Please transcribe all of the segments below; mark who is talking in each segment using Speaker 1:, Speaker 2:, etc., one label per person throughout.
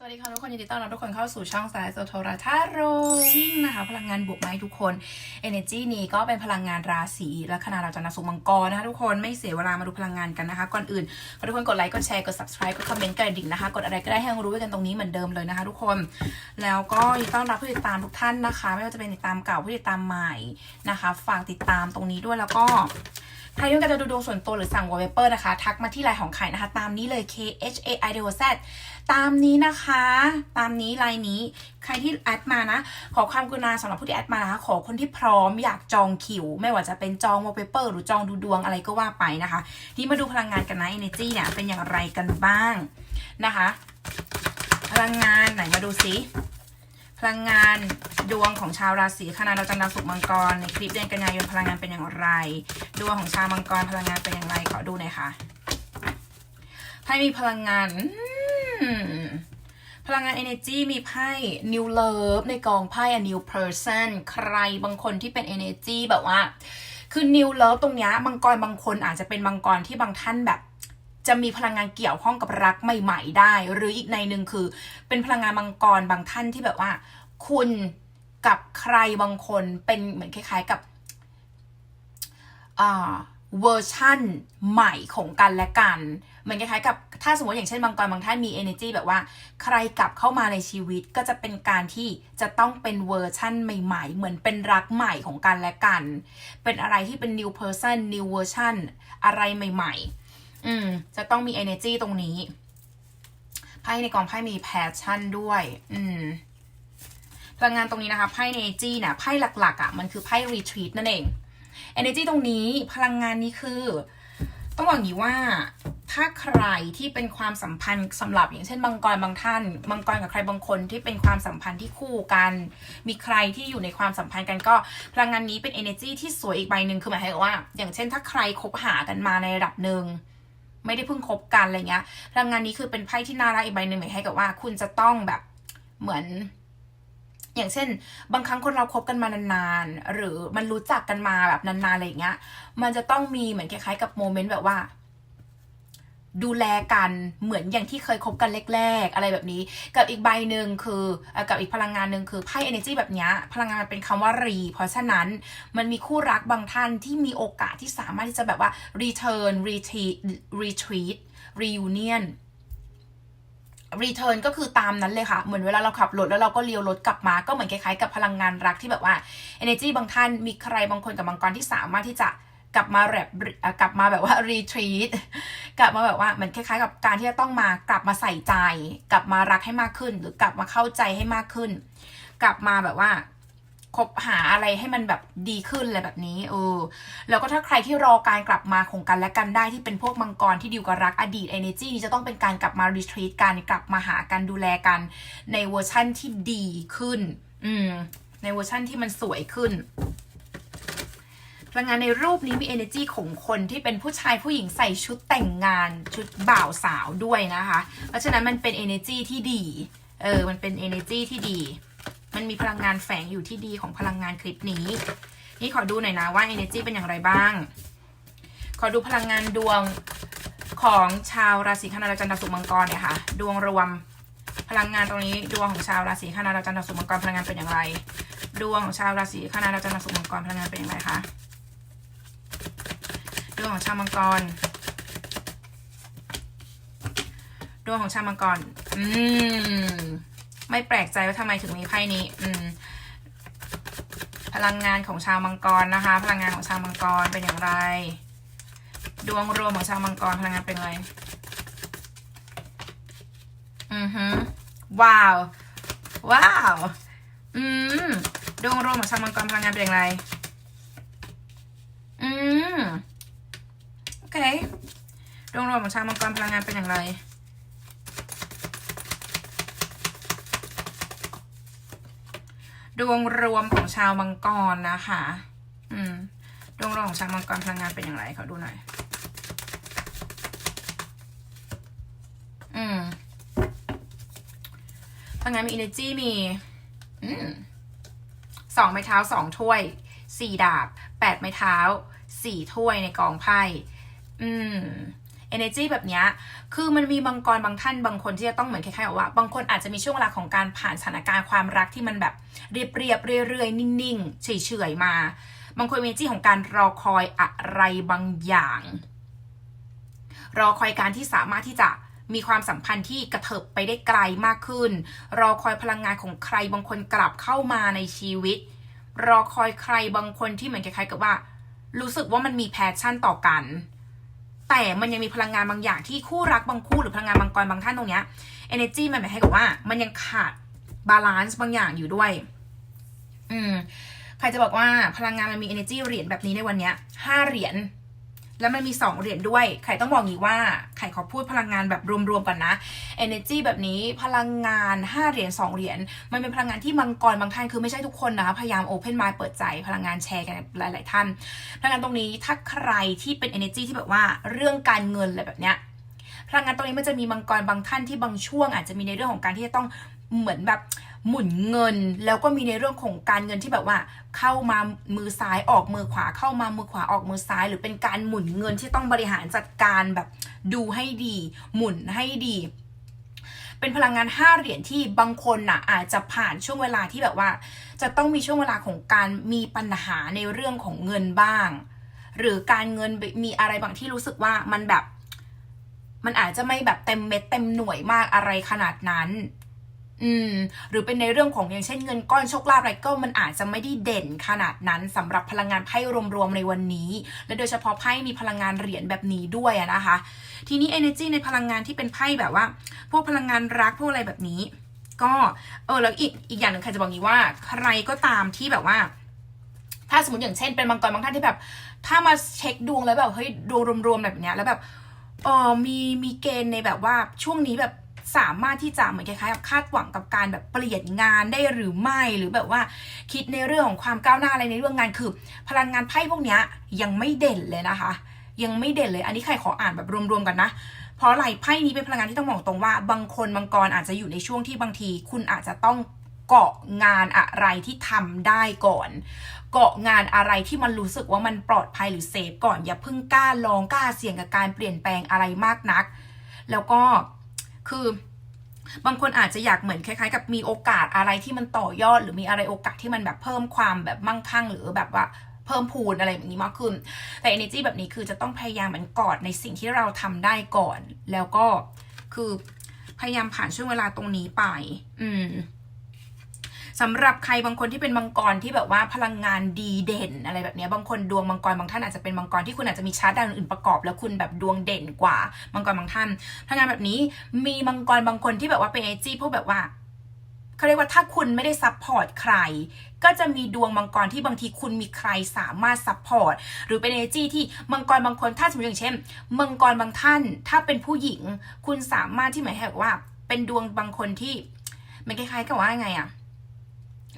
Speaker 1: สวัสดีค่ะทุกคนยินดีต้อนรับทุกคนเข้าสู่ช่องสายโซโทราทาโรวิ่งนะคะพลังงานบวกมาให้ทุกคน Energy นี้ก็เป็นพลังงานราศีและขนาดเราจะนสุมังกรนะคะทุกคนไม่เสียเวลามาดูพลังงานกันนะคะ ก่อนอื่นขอทุกคนกดไลค์กดแชร์กด subscribe กดคอมเมนต์กระดิ่งนะคะ กดอะไรก็ได้ให้รู้ไว้กันตรงนี้เหมือนเดิมเลยนะคะ ทุกคนแล้วก็ยินดีต้อนรับผู้ติดตามทุกท่านนะคะ ไม่ว่าจะเป็นติดตามเก่าผู้ติดตามใหม่นะคะ ฝากติดตามตรงนี้ด้วยแล้วก็ ใครที่ต้องการจะดูดวงส่วนตัวหรือสั่งวอลเปเปอร์นะคะ ทักมาที่ไลน์ของไข่นะคะ ตามนี้เลย K H A I D O Z ตามนี้นะคะ ตามนี้ไลน์นี้ ใครที่แอดมานะ ขอความกรุณาสำหรับผู้ที่แอดมานะคะขอคนที่พร้อมอยากจองคิว ไม่ว่าจะเป็นจองวอลเปเปอร์หรือจองดูดวงอะไรก็ว่าไปนะคะที่มาดูพลังงานกันนะ Energy เนี่ยเป็นอย่างไรกันบ้างนะคะ พลังงานไหนมาดูซิ พลังงานดวงของชาวราศีคณะดาวจันทร์ดาวศุกร์มังกร ในคลิปเดือนกันยายนพลังงานเป็นอย่างไร ดวงของชาวมังกรพลังงานเป็นอย่างไรขอดูหน่อยค่ะไพ่มีพลังงานพลังงาน energy มีไพ่ new love ในกองไพ่ a new person ใครบางคนที่เป็น energy แบบว่า คือ new love ตรงนี้มังกรบางคนอาจจะเป็นมังกรที่บางท่านแบบ จะมีพลังงานเกี่ยวข้องกับรักใหม่ ๆ ได้ หรืออีกในหนึ่งคือ เป็นพลังงานมังกรบางท่านที่แบบว่า คุณกับใครบางคนเป็นเหมือนคล้าย ๆกับอ่าเวอร์ชั่นใหม่ของกันและกันเหมือนคล้ายๆกับถ้าสมมติอย่างเช่นบางกรบางท่านมี energy แบบว่า ใครกลับเข้ามาในชีวิตก็จะเป็นการที่จะต้องเป็นเวอร์ชั่นใหม่ๆ เหมือนเป็นรักใหม่ของกันและกัน เป็นอะไรที่เป็น new person new version อะไรใหม่ ๆ อืม จะต้องมี energy ตรงนี้ ไพ่ในกองไพ่มี passion ด้วย อืม พลังงานตรงนี้นะคะไพ่ energy เนี่ยไพ่หลัก ๆอะ่ะมันคือไพ่ retreat นั่นเอง energy ตรงนี้พลังงานนี้คือ ต้องบอกอย่างนี้ว่าถ้าใครที่เป็นความสัมพันธ์สำหรับอย่างเช่นมังกรบางท่านมังกรกับใครบางคนที่เป็นความสัมพันธ์ที่คู่กัน มีใครที่อยู่ในความสัมพันธ์กันก็พลังงานนี้เป็น energy ที่สวยอีกใบหนึ่งคือหมายความว่า อย่างเช่นถ้าใครคบหากันมาในระดับหนึ่ง ไม่ได้เพิ่งคบกันอะไรเงี้ยพลังงานนี้คือเป็นไพ่ที่น่ารักอีกใบหนึ่งหมายให้กับว่า คุณจะต้องแบบเหมือน อย่างเช่น บางครั้งคนเราคบกันมานานๆ หรือมันรู้จักกันมาแบบนานๆอะไรเงี้ย มันจะต้องมีเหมือนคล้ายๆกับโมเมนต์แบบว่า ดูแลกันเหมือนอย่างที่เคยคบกันแรก ๆ อะไรแบบนี้ กับอีกใบหนึ่งคือกับอีกพลังงานหนึ่งคือไพ่ energy แบบนี้พลังงานมันเป็นคำว่ารี เพราะฉะนั้นมันมีคู่รักบางท่านที่มีโอกาสที่สามารถที่จะแบบว่า return retreat retreat reunion return ก็คือตามนั้นเลยค่ะ เหมือนเวลาเราขับรถแล้วเราก็เลี้ยวรถกลับมา ก็เหมือนคล้ายๆกับพลังงานรักที่แบบว่า energy บางท่านมีใครบางคนกับบางกรที่สามารถที่จะกลับมาแบบกลับมาแบบว่า retreat กลับมาแบบว่าเหมือนคล้ายๆ กับการที่จะต้องมากลับมาใส่ใจ กลับมารักให้มากขึ้น หรือกลับมาเข้าใจให้มากขึ้น กลับมาแบบว่าคบหาอะไรให้มันแบบดีขึ้นอะไรแบบนี้เออแล้วก็ถ้าใครที่รอการกลับมาของกันและกันได้ที่เป็นพวกมังกรที่ดิวกับรักอดีต energy นี้จะต้องเป็นการกลับมา retreat กันกลับมาหากันดูแลกันในเวอร์ชั่นที่ดีขึ้น อืมในเวอร์ชั่นที่มันสวยขึ้น ลังงานในรูปนี้มี energy ของคนที่เป็นผู้ชายผู้หญิงใส่ชุดแต่งงานชุดบ่าวสาวด้วยนะคะ เพราะฉะนั้นมันเป็น energy ที่ดี เออ มันเป็น energy ที่ดี มันมีพลังงานแฝงอยู่ที่ดีของพลังงานคลิปนี้ นี่ขอดูหน่อยนะว่า energy เป็นอย่างไรบ้าง ขอดูพลังงานดวงของชาวราศีคณะดาจันทร์ดาวศุกร์มังกรเนี่ยค่ะ ดวงรวมพลังงานตรงนี้ดวงของชาวราศีคณะดาจันทร์ดาวศุกร์มังกรพลังงานเป็นอย่างไร ดวงของชาวราศีคณะดาจันทร์ดาวศุกร์มังกรพลังงานเป็นอย่างไรคะ ดวงของชาวมังกร ดวงของชาวมังกร อืม ไม่แปลกใจว่าทำไมถึงมีไพ่นี้ อืม พลังงานของชาวมังกรนะคะ พลังงานของชาวมังกรเป็นอย่างไร ดวงรวมของชาวมังกรพลังงานเป็นอะไร อือฮึว้าว ว้าว อืม ดวงรวมของชาวมังกรพลังงานเป็นอย่างไร อืม อเคดวงรวมของชาวมังกรพลังงานเป็นอย่างไรดวงรวมของชาวมังกรนะคะ อืม ดวงรวมของชาวมังกรพลังงานเป็นอย่างไรขอดูหน่อย อืมพลังงานมี energy มี อืมสองไม้เท้าสองถ้วย สี่ดาบ แปดไม้เท้า สี่ถ้วยในกองไพ่ อืม energy แบบนี้คือมันมีบางกรบางท่านบางคนที่จะต้องเหมือนคล้ายๆกับว่า บางคนอาจจะมีช่วงเวลาของการผ่านสถานการณ์ความรักที่มันแบบเรียบเรียบเรื่อยๆ นิ่งๆเฉยๆมา บางคนมี energy ของการรอคอยอะไรบางอย่าง รอคอยการที่สามารถที่จะมีความสัมพันธ์ที่กระเถิบไปได้ไกลมากขึ้น รอคอยพลังงานของใครบางคนกลับเข้ามาในชีวิต รอคอยใครบางคนที่เหมือนคล้ายๆกับว่า รู้สึกว่ามันมีแพชชั่นต่อกัน แต่มันยังมีพลังงานบางอย่างที่คู่รักบางคู่หรือพลังงานบางกรบางท่านตรงเนี้ย energy มันหมายให้กับว่า มันยังขาดบาลานซ์บางอย่างอยู่ด้วย อืม ใครจะบอกว่าพลังงานมันมี energy เหรียญแบบนี้ในวันเนี้ยห้าเหรียญ แล้วมันมีสองเหรียญด้วยใครต้องบอกงี้ว่าใครขอพูดพลังงานแบบรวมๆก่อนนะ energy แบบนี้พลังงานห้าเหรียญสองเหรียญ มันเป็นพลังงานที่มังกรบางท่านคือไม่ใช่ทุกคนนะคะพยายาม open mind เปิดใจ พลังงานแชร์กันหลาย ๆ ท่าน พลังงานตรงนี้ถ้าใครที่เป็น energy ที่แบบว่าเรื่องการเงินอะไรแบบเนี้ย พลังงานตรงนี้มันจะมีมังกรบางท่านที่บางช่วง อาจจะมีในเรื่องของการที่จะต้องเหมือนแบบ หมุนเงิน แล้วก็มีในเรื่องของการเงินที่แบบว่า เข้ามามือซ้ายออกมือขวา เข้ามามือขวาออกมือซ้าย หรือเป็นการหมุนเงินที่ต้องบริหารจัดการแบบดูให้ดี หมุนให้ดี เป็นพลังงานห้าเหรียญที่บางคนน่ะอาจจะผ่านช่วงเวลาที่แบบว่า จะต้องมีช่วงเวลาของการมีปัญหาในเรื่องของเงินบ้าง หรือการเงินมีอะไรบางที่รู้สึกว่ามันแบบมันอาจจะไม่แบบเต็มเม็ดเต็มหน่วยมากอะไรขนาดนั้น อืมหรือเป็นในเรื่องของอย่างเช่นเงินก้อนโชคลาภอะไรก็มันอาจจะไม่ได้เด่นขนาดนั้นสำหรับพลังงานไพ่รวมๆในวันนี้ และโดยเฉพาะไพ่มีพลังงานเหรียญแบบนี้ด้วยนะคะ ทีนี้ energy ในพลังงานที่เป็นไพ่แบบว่า พวกพลังงานรักพวกอะไรแบบนี้ ก็เออแล้วอีกอีกอย่างหนึ่งใครจะบอกงี้ว่า ใครก็ตามที่แบบว่า ถ้าสมมติอย่างเช่น เป็นมังกรบางท่านที่แบบ ถ้ามาเช็คดวงแล้วแบบเฮ้ยดวงรวมๆแบบเนี้ยแล้วแบบเออมีมีเกณฑ์ในแบบว่าช่วงนี้แบบ สามารถที่จะเหมือนคล้ายๆกับคาดหวังกับการแบบเปลี่ยนงานได้หรือไม่ หรือแบบว่าคิดในเรื่องของความก้าวหน้าอะไรในเรื่องงานคือ พลังงานไพ่พวกนี้ยังไม่เด่นเลยนะคะ ยังไม่เด่นเลย อันนี้ใครขออ่านแบบรวมๆกันนะเพราะอะไรไพ่นี้เป็นพลังงานที่ต้องบอกตรงว่า บางคนบางกรอาจจะอยู่ในช่วงที่บางที คุณอาจจะต้องเกาะงานอะไรที่ทำได้ก่อน เกาะงานอะไรที่มันรู้สึกว่ามันปลอดภัยหรือเซฟก่อนอย่าเพิ่งกล้าลองกล้าเสี่ยงกับการเปลี่ยนแปลงอะไรมากนัก แล้วก็ คือบางคนอาจจะอยากเหมือนคล้ายๆ กับมีโอกาสอะไรที่มันต่อยอด หรือมีอะไรโอกาสที่มันแบบเพิ่มความแบบมั่งคั่ง หรือแบบว่าเพิ่มพูนอะไรแบบนี้มากขึ้น แต่ energy แบบนี้คือจะต้องพยายามเหมือนกอดในสิ่งที่เราทำได้ก่อน แล้วก็คือพยายามผ่านช่วงเวลาตรงนี้ไป อืม สำหรับใครบางคนที่เป็นมังกรที่แบบว่าพลังงานดีเด่นอะไรแบบนี้บางคนดวงมังกรบางท่านอาจจะเป็นมังกรที่คุณอาจจะมีชาร์ตดาวอื่นประกอบ แล้วคุณแบบดวงเด่นกว่ามังกรบางท่านพลังงานแบบนี้มีมังกรบางคนที่แบบว่าเป็นเอจี้พวกแบบว่าเขาเรียกว่าถ้าคุณไม่ได้ซัพพอร์ตใคร ก็จะมีดวงมังกรที่บางทีคุณมีใครสามารถซัพพอร์ตหรือเป็นเอจีที่มังกรบางคนถ้าสมมติอย่างเช่น มังกรบางท่าน ถ้าเป็นผู้หญิง คุณสามารถที่หมายถึงว่า เป็นดวงบางคนที่มันคล้ายๆกับว่าไงอะ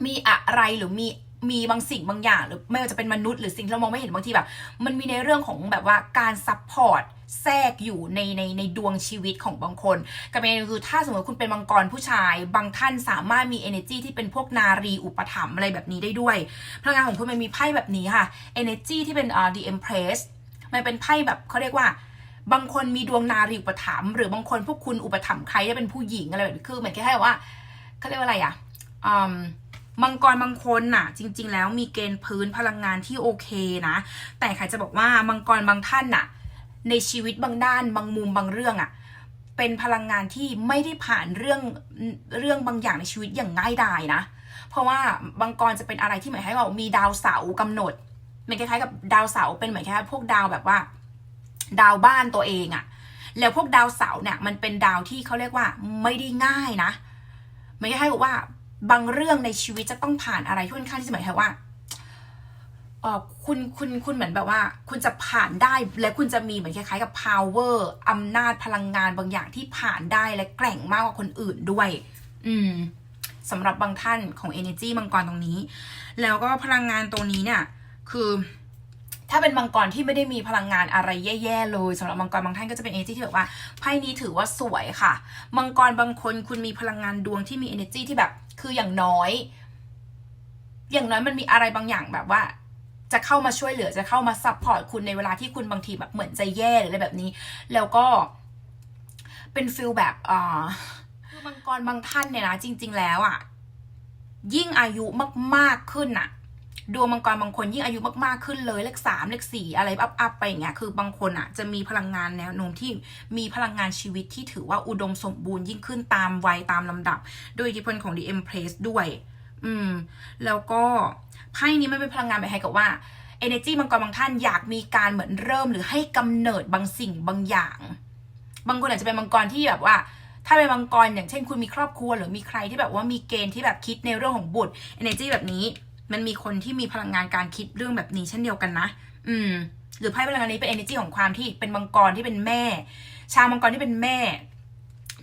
Speaker 1: มีอะไรหรือมีมีบางสิ่งบางอย่าง หรือไม่ว่าจะเป็นมนุษย์หรือสิ่งที่เรามองไม่เห็นบางทีแบบ มันมีในเรื่องของแบบว่าการซัพพอร์ตแทรกอยู่ในในในดวงชีวิตของบางคนกับเองคือถ้าสมมติคุณเป็นมังกรผู้ชาย บางท่านสามารถมี energy ที่เป็นพวกนารีอุปถัมภ์อะไรแบบนี้ได้ด้วย พลังงานของคุณมันมีไพ่แบบนี้ค่ะ energy ที่เป็น uh, the empress มันเป็นไพ่แบบเขาเรียกว่าบางคนมีดวงนารีอุปถัมภ์หรือบางคนพวกคุณอุปถัมภ์ใครได้เป็นผู้หญิงอะไรแบบนี้คือเหมือนแค่ว่าเขาเรียกว่าอะไรอะอืม มังกรบางคนน่ะ จริง ๆ แล้วมีเกณฑ์พื้นพลังงานที่โอเคนะ แต่ใครจะบอกว่ามังกรบางท่านน่ะ ในชีวิตบางด้าน บางมุมบางเรื่องอะ่ะเป็นพลังงานที่ไม่ได้ผ่านเรื่องเรื่องบางอย่างในชีวิตอย่างง่ายดายนะ เพราะว่าบางกรจะเป็นอะไรที่หมายให้เรามีดาวเสาร์กำหนดมันคล้ายๆกับดาวเสาร์เป็นเหมือนแค่พวกดาวแบบว่า ดาวบ้านตัวเองอะแล้วพวกดาวเสาร์เนี่ย มันเป็นดาวที่เขาเรียกว่า ไม่ได้ง่ายนะไม่ใช่ว่า บางเรื่องในชีวิตจะต้องผ่านอะไรที่ค่อนข้างที่จะหมายถึงว่าเออคุณคุณคุณเหมือนแบบว่า คุณจะผ่านได้และคุณจะมีเหมือนคล้ายๆกับ power อำนาจพลังงานบางอย่างที่ผ่านได้และแกร่งมากกว่าคนอื่นด้วย อืมสำหรับบางท่านของ energy มังกรตรงนี้ แล้วก็พลังงานตรงนี้เนี่ย คือ ถ้าเป็นมังกรที่ไม่ได้มีพลังงานอะไรแย่ๆเลยสำหรับมังกรบางท่านก็จะเป็น energy ที่แบบว่าไพ่นี้ถือว่าสวยค่ะ มังกรบางคนคุณมีพลังงานดวงที่มี energy ที่แบบคืออย่างน้อย อย่างน้อยมันมีอะไรบางอย่างแบบว่า จะเข้ามาช่วยเหลือจะเข้ามาซัพพอร์ตคุณในเวลาที่คุณบางทีแบบเหมือนจะแย่หรืออะไรแบบนี้ แล้วก็เป็นฟิลแบบอ่าคือมังกรบางท่านเนี่ยนะจริง ๆ แล้วอะ ยิ่งอายุมากๆขึ้นน่ะ ดวงมังกรบางคนยิ่งอายุมากๆขึ้นเลย เลขสามเลขสี่อะไรอัพอัพไปอย่างเงี้ยคือบางคนอะจะมีพลังงานแนวโน้มที่มีพลังงานชีวิตที่ถือว่าอุดมสมบูรณ์ยิ่งขึ้นตามวัยตามลำดับ โดยอิทธิพลของ The Empress ด้วย อืม แล้วก็ไพ่นี้มันเป็นพลังงานแบบให้กับว่า energy มังกรบางท่านอยากมีการเหมือนเริ่มหรือให้กำเนิดบางสิ่งบางอย่าง บางคนอาจจะเป็นมังกรที่แบบว่าถ้าเป็นมังกรอย่างเช่น คุณมีครอบครัวหรือมีใครที่แบบว่ามีเกณฑ์ที่แบบคิดในเรื่องของบุตร energy แบบนี้ มันมีคนที่มีพลังงานการคิดเรื่องแบบนี้เช่นเดียวกันนะ อืม หรือไพ่พลังงานนี้เป็น energy ของความที่เป็นมังกรที่เป็นแม่ ชาวมังกรที่เป็นแม่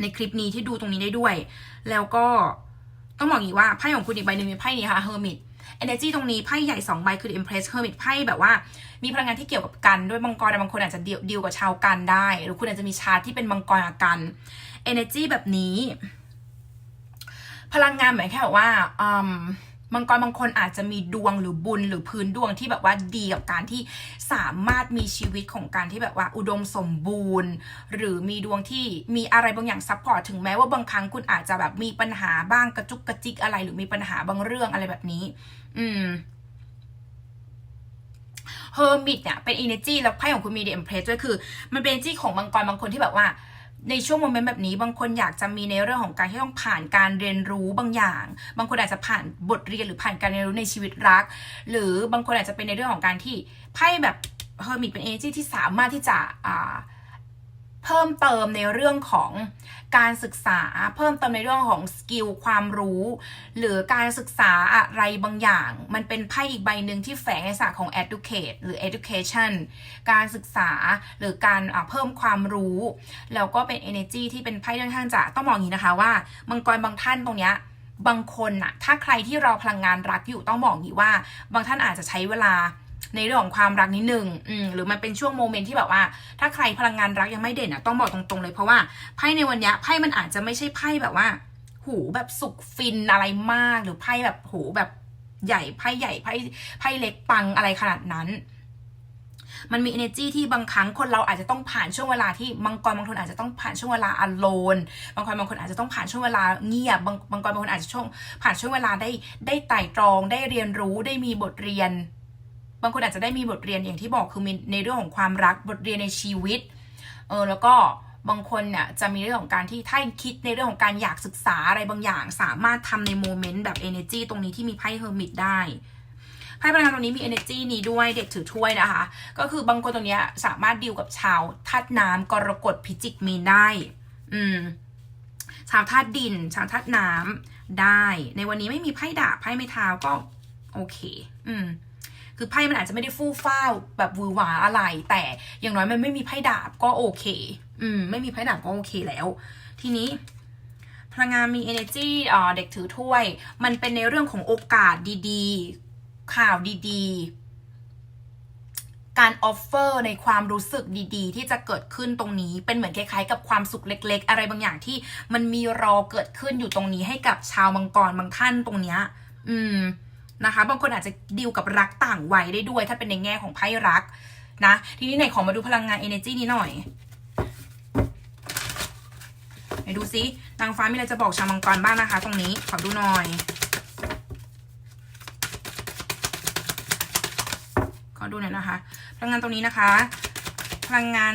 Speaker 1: ในคลิปนี้ที่ดูตรงนี้ได้ด้วย แล้วก็ต้องบอกอย่างนี้ว่าไพ่ของคุณอีกใบหนึ่งมีไพ่นี้ค่ะ hermit energy ตรงนี้ไพ่ใหญ่สองใบคือ impress hermit ไพ่แบบว่า มีพลังงานที่เกี่ยวกับกันด้วยมังกรแต่บางคนอาจจะดีลดีลกับชาวกันได้ หรือคุณอาจจะมีชาที่เป็นมังกรกับกัน energy แบบนี้ พลังงานเหมายแค่แบบว่าอืม มังกรบางคนอาจจะมีดวงหรือบุญหรือพื้นดวงที่แบบว่าดีกับการที่สามารถมีชีวิตของการที่แบบว่าอุดมสมบูรณ์ หรือมีดวงที่มีอะไรบางอย่างซัพพอร์ตถึงแม้ว่าบางครั้งคุณอาจจะแบบมีปัญหาบ้างกระจุกกระจิกอะไร หรือมีปัญหาบางเรื่องอะไรแบบนี้ อืมเฮอร์มิตเนี่ยเป็น energy แล้วไพ่ของคุณมี the empress ด้วยคือ มันเป็น energy ของมังกรบางคนที่แบบว่า ในช่วงโมเมนต์แบบนี้บางคนอยากจะมีในเรื่องของการที่ต้องผ่านการเรียนรู้บางอย่าง บางคนอาจจะผ่านบทเรียนหรือผ่านการเรียนรู้ในชีวิตรัก หรือบางคนอาจจะเป็นในเรื่องของการที่ไพ่แบบเฮอร์มิตเป็นเอเจนที่สามารถที่จะอ่า เพิ่มเติมในเรื่องของการศึกษา เพิ่มเติมในเรื่องของสกิลความรู้ หรือการศึกษาอะไรบางอย่าง มันเป็นไพ่อีกใบหนึ่งที่แฝงในศาสตร์ของ educate หรือ education การศึกษาหรือการเพิ่มความรู้ แล้วก็เป็น energy ที่เป็นไพ่ค่อนข้างจะต้องมองอย่างนี้นะคะว่ามังกรบางท่านตรงเนี้ยบางคนนะถ้าใครที่รอพลังงานรักอยู่ต้องบอกอย่างนี้ว่า บางท่านอาจจะใช้เวลา ในเรื่องของความรักนิดนึงอืมหรือมันเป็นช่วงโมเมนต์ที่แบบว่า ถ้าใครพลังงานรักยังไม่เด่นอะต้องบอกตรงๆเลยเพราะว่าไพ่ในวันนี้ไพ่มันอาจจะไม่ใช่ไพ่แบบว่า หูแบบสุกฟินอะไรมากหรือไพ่แบบหูแบบใหญ่ไพ่ใหญ่ไพ่ไพ่เล็กปังอะไรขนาดนั้น มันมี energy ที่บางครั้งคนเราอาจจะต้องผ่านช่วงเวลาที่มังกรบางคนอาจจะต้องผ่านช่วงเวลา alone บางคนบางคนอาจจะต้องผ่านช่วงเวลาเงียบบางบางกรบางคนอาจจะช่วงผ่านช่วงเวลาได้ได้ไต่ตรองได้เรียนรู้ได้มีบทเรียน บางคนอาจจะได้มีบทเรียนอย่างที่บอกคือในเรื่องของความรักบทเรียนในชีวิตเออแล้วก็บางคนเนี่ยจะมีเรื่องของการที่ถ้าคิดในเรื่องของการอยากศึกษาอะไรบางอย่าง สามารถทำในโมเมนต์แบบ energy ตรงนี้ที่มีไพ่เฮอร์มิตได้ไพ่พลังงานตรงนี้มี energy นี้ด้วยเด็กถือถ้วยนะคะ ก็คือบางคนตรงนี้สามารถดีลกับชาวธาตุน้ำกรกฎพิจิกมีได้ อืม ชาวธาตุดิน ชาวธาตุน้ำได้ ในวันนี้ไม่มีไพ่ดาบไพ่ไม้เท้าก็ โอเค อืม คือไพ่มันอาจจะไม่ได้ฟู่ฟ้าวแบบวือหวาอะไร แต่อย่างน้อยมันไม่มีไพ่ดาบก็โอเค อืม ไม่มีไพ่ดาบก็โอเคแล้ว ทีนี้พลังงานมี energy อ่าเด็กถือถ้วย มันเป็นในเรื่องของโอกาสดีๆ ข่าวดีๆ การออฟเฟอร์ในความรู้สึกดีๆ ที่จะเกิดขึ้นตรงนี้เป็นเหมือนคล้ายๆ กับความสุขเล็ก ๆ อะไรบางอย่างที่มันมีรอเกิดขึ้นอยู่ตรงนี้ให้กับชาวมังกรบางท่านตรงเนี้ย อืม นะคะ บางคนอาจจะดีลกับรักต่างวัยได้ด้วย ถ้าเป็นในแง่ของไพ่รักนะ ทีนี้ไหนขอมาดูพลังงาน energy นี้หน่อยไหนดูซินางฟ้ามีอะไรจะบอกชาวมังกรบ้างนะคะ ตรงนี้ขอดูหน่อย ขอดูหน่อยนะคะ พลังงานตรงนี้นะคะ พลังงาน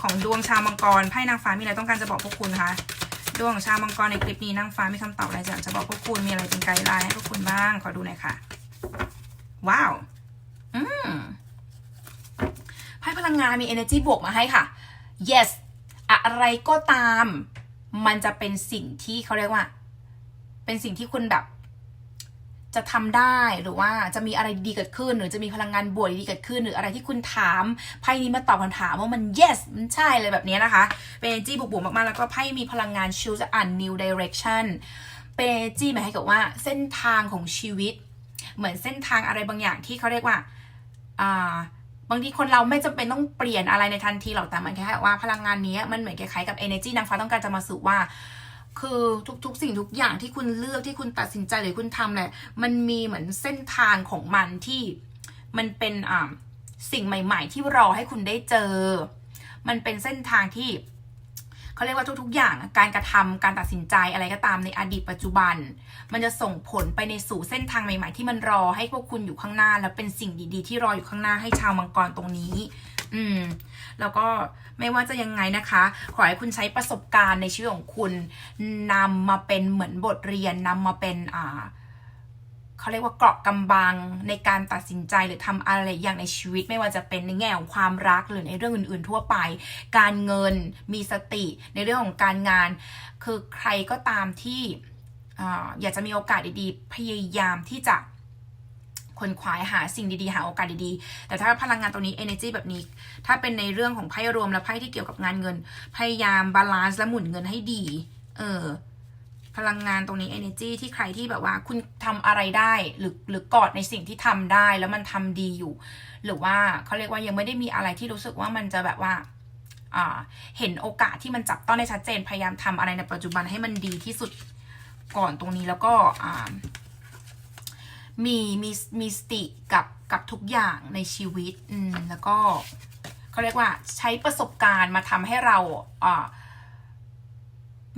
Speaker 1: ของดวงชาวมังกรไพ่นางฟ้ามีอะไรต้องการจะบอกพวกคุณคะ ดวงของชาวมังกรในคลิปนี้นางฟ้ามีคำตอบอะไรจะจะบอกพวกคุณมีอะไรเป็นไกด์ไลน์ให้พวกคุณบ้าง ขอดูหน่อยค่ะ ว้าว อืมไพ่พลังงานมี energy บวกมาให้ค่ะ yes อะไรก็ตาม มันจะเป็นสิ่งที่เขาเรียกว่า เป็นสิ่งที่คุณแบบ จะทำได้หรือว่าจะมีอะไรดีเกิดขึ้น หรือจะมีพลังงานบวกดีเกิดขึ้น หรืออะไรที่คุณถามไพ่นี้มาตอบคำถามว่ามัน yes มันใช่เลยแบบนี้นะคะ เป็น energy บวกๆมากๆ แล้วก็ไพ่มีพลังงาน choose a new direction เป็น energy หมายให้กับว่าเส้นทางของชีวิต เหมือนเส้นทางอะไรบางอย่างที่เขาเรียกว่าอ่าบางทีคนเราไม่จำเป็นต้องเปลี่ยนอะไรในทันทีหรอกแต่มันแค่ว่าพลังงานนี้มันเหมือนคล้ายๆกับ energy นางฟ้าต้องการจะมาสื่อว่า คือทุกๆ สิ่งทุกอย่างที่คุณเลือกที่คุณตัดสินใจหรือคุณทำแหละมันมีเหมือนเส้นทางของมันที่มันเป็นอ่าสิ่งใหม่ ๆ ที่รอให้คุณได้เจอ มันเป็นเส้นทางที่เขาเรียกว่าทุกๆ อย่างการกระทำการตัดสินใจอะไรก็ตามในอดีตปัจจุบัน มันจะส่งผลไปในสู่เส้นทางใหม่ ๆ ที่มันรอให้พวกคุณอยู่ข้างหน้า แล้วเป็นสิ่งดีๆ ที่รออยู่ข้างหน้าให้ชาวมังกรตรงนี้ อืม แล้วก็ไม่ว่าจะยังไงนะคะ ขอให้คุณใช้ประสบการณ์ในชีวิตของคุณนำมาเป็นเหมือนบทเรียนนำมาเป็นอ่าเขาเรียกว่าเกราะกำบังในการตัดสินใจหรือทำอะไรอย่างในชีวิต ไม่ว่าจะเป็นในแง่ของความรักหรือในเรื่องอื่น ๆ ทั่วไป การเงินมีสติ ในเรื่องของการงาน คือใครก็ตามที่ออยากจะมีโอกาสดีๆ พยายามที่จะ คนขวายหาสิ่งดีๆ หาโอกาสดีๆ แต่ถ้าพลังงานตรงนี้ energy แบบนี้ ถ้าเป็นในเรื่องของไพ่รวมและไพ่ที่เกี่ยวกับงานเงิน พยายามบาลานซ์และหมุนเงินให้ดี เออ พลังงานตรงนี้ energy ที่ใครที่แบบว่าคุณทำอะไรได้หรือหรือกอดในสิ่งที่ทำได้แล้วมันทำดีอยู่ หรือว่าเขาเรียกว่ายังไม่ได้มีอะไรที่รู้สึกว่ามันจะแบบว่าเห็นโอกาสที่มันจับต้องได้ชัดเจน พยายามทำอะไรในปัจจุบันให้มันดีที่สุดก่อนตรงนี้แล้วก็ มีมีมีสติกับกับทุกอย่างในชีวิต อืม แล้วก็เขาเรียกว่าใช้ประสบการณ์มาทำให้เราอ่า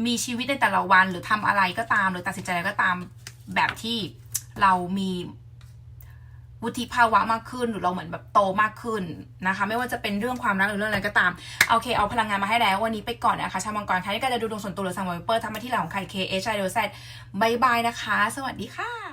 Speaker 1: มีชีวิตในแต่ละวันหรือทำอะไรก็ตาม หรือตัดสินใจอะไรก็ตามแบบที่เรามีวุฒิภาวะมากขึ้นหรือเราเหมือนแบบโตมากขึ้นนะคะ ไม่ว่าจะเป็นเรื่องความรักหรือเรื่องอะไรก็ตามโอเคเอาพลังงานมาให้แล้ววันนี้ไปก่อนนะคะชาวมังกรใครที่ก็จะดูดวงส่วนตัวหรือสั่งไวเปอร์ทำมาที่หลังของใครเคเอชไอเดลแซดบายบายนะคะ สวัสดีค่ะ